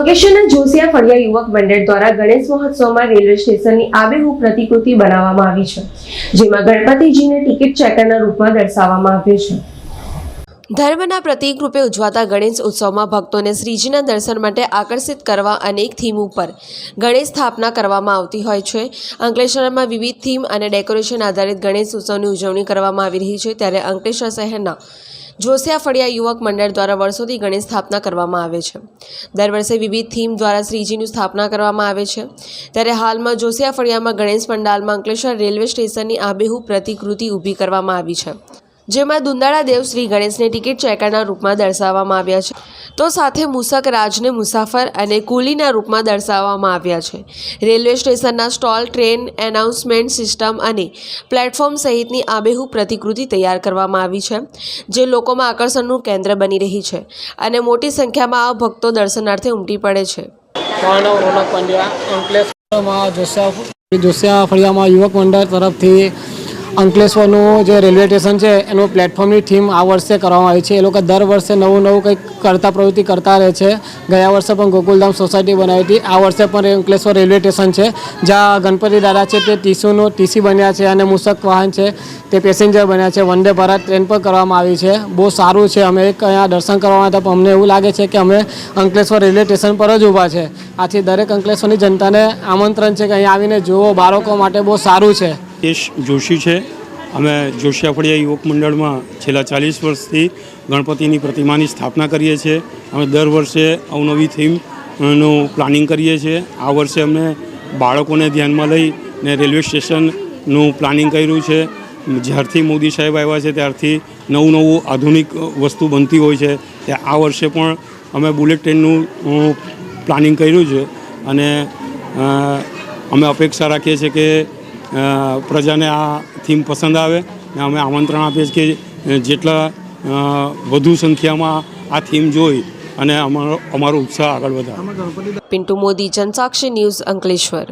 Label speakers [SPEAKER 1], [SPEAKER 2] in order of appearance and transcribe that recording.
[SPEAKER 1] અંકલેશ્વરના જોશિયા ફળિયા યુવક મંડળ દ્વારા ગણેશ મહોત્સવમાં રેલવે સ્ટેશનની આબેહૂબ પ્રતિકૃતિ બનાવવામાં આવી છે, જેમાં ગણપતિજીને ટિકિટ ચેકરના રૂપમાં દર્શાવવામાં આવ્યો છે. ધર્મના પ્રતીક રૂપે ઉજવાતા ગણેશ ઉત્સવમાં ભક્તોને શ્રીજીના દર્શન માટે આકર્ષિત કરવા અનેક થીમ ઉપર ગણેશ સ્થાપના કરવામાં આવતી હોય છે. અંકલેશ્વરમાં વિવિધ થીમ અને ડેકોરેશન આધારિત ગણેશ ઉત્સવની ઉજવણી કરવામાં આવી રહી છે, ત્યારે અંકલેશ્વર શહેરના જોસિયા ફળિયા યુવક મંડળ દ્વારા વર્ષોથી ગણેશ સ્થાપના કરવામાં આવે છે. દર વર્ષે વિવિધ થીમ દ્વારા શ્રીજીની સ્થાપના કરવામાં આવે છે. ત્યારે હાલમાં જોસિયા ફળિયામાં ગણેશ પંડાલમાં અંકલેશ્વર રેલવે સ્ટેશનની આબેહૂબ પ્રતિકૃતિ ઊભી કરવામાં આવી છે. જેમાં દુંદાળા દેવ શ્રી ગણેશને ટિકિટ ચેકરના રૂપમાં દર્શાવવામાં આવ્યા છે. તો સાથે મુસક રાજને મુસાફર અને કુલીના રૂપમાં દર્શાવવામાં આવ્યા છે. રેલવે સ્ટેશનના સ્ટોલ ટ્રેન એનાઉન્સમેન્ટ સિસ્ટમ અને પ્લેટફોર્મ સહિતની આબેહૂબ પ્રતિકૃતિ તૈયાર કરવામાં આવી છે જે લોકોમાં આકર્ષણનું કેન્દ્ર બની રહી છે અને મોટી સંખ્યામાં આ ભક્તો દર્શનાર્થે ઉમટી પડે છે.
[SPEAKER 2] મારું રોનક પંડ્યા. અંકલેશ્વરમાં જોશિયા જોશિયા ફળિયામાં યુવક મંડળ તરફથી અંકલેશ્વરનું જે રેલવે સ્ટેશન છે, એનું પ્લેટફોર્મની થીમ આ વર્ષે કરવામાં આવી છે. એ લોકો દર વર્ષે નવું નવું કંઈક કરતા પ્રવૃત્તિ કરતા રહે છે. ગયા વર્ષે પણ ગોકુલધામ સોસાયટી બનાવી હતી. આ વર્ષે પણ અંકલેશ્વર રેલવે સ્ટેશન છે, જ્યાં ગણપતિ દાદા છે તે ટીસીનું ટીસી બન્યા છે અને મૂસક વાહન છે તે પેસેન્જર બન્યા છે. વંદે ભારત ટ્રેન પણ કરવામાં આવી છે. બહુ સારું છે. અમે અહીંયા દર્શન કરવા હતા, પણ અમને એવું લાગે છે કે અમે અંકલેશ્વર રેલવે સ્ટેશન પર જ ઊભા છે. આથી દરેક અંકલેશ્વરની જનતાને આમંત્રણ છે કે અહીંયા આવીને જુઓ. બાળકો માટે બહુ સારું છે.
[SPEAKER 3] યશ જોશી છે. અમે જોશી ફળિયા યુવક મંડળમાં છેલ્લા ચાલીસ વર્ષથી ગણપતિની પ્રતિમાની સ્થાપના કરીએ છીએ. અમે દર વર્ષે અવનવી થીમનું પ્લાનિંગ કરીએ છીએ. આ વર્ષે અમે બાળકોને ધ્યાનમાં લઈને રેલવે સ્ટેશનનું પ્લાનિંગ કર્યું છે. જ્યારથી મોદી સાહેબ આવ્યા છે, ત્યારથી નવું નવું આધુનિક વસ્તુ બનતી હોય છે. તે આ વર્ષે પણ અમે બુલેટ ટ્રેનનું પ્લાનિંગ કર્યું છે. અને અમે અપેક્ષા રાખીએ છીએ કે પ્રજાને આ થીમ પસંદ આવે ને અમે આમંત્રણ આપીએ છીએ કે જેટલા વધુ સંખ્યામાં આ થીમ જોઈ અને અમારો અમારો ઉત્સાહ આગળ વધારે.
[SPEAKER 1] પિન્ટુ મોદી, જનસાક્ષી ન્યૂઝ અંકલેશ્વર.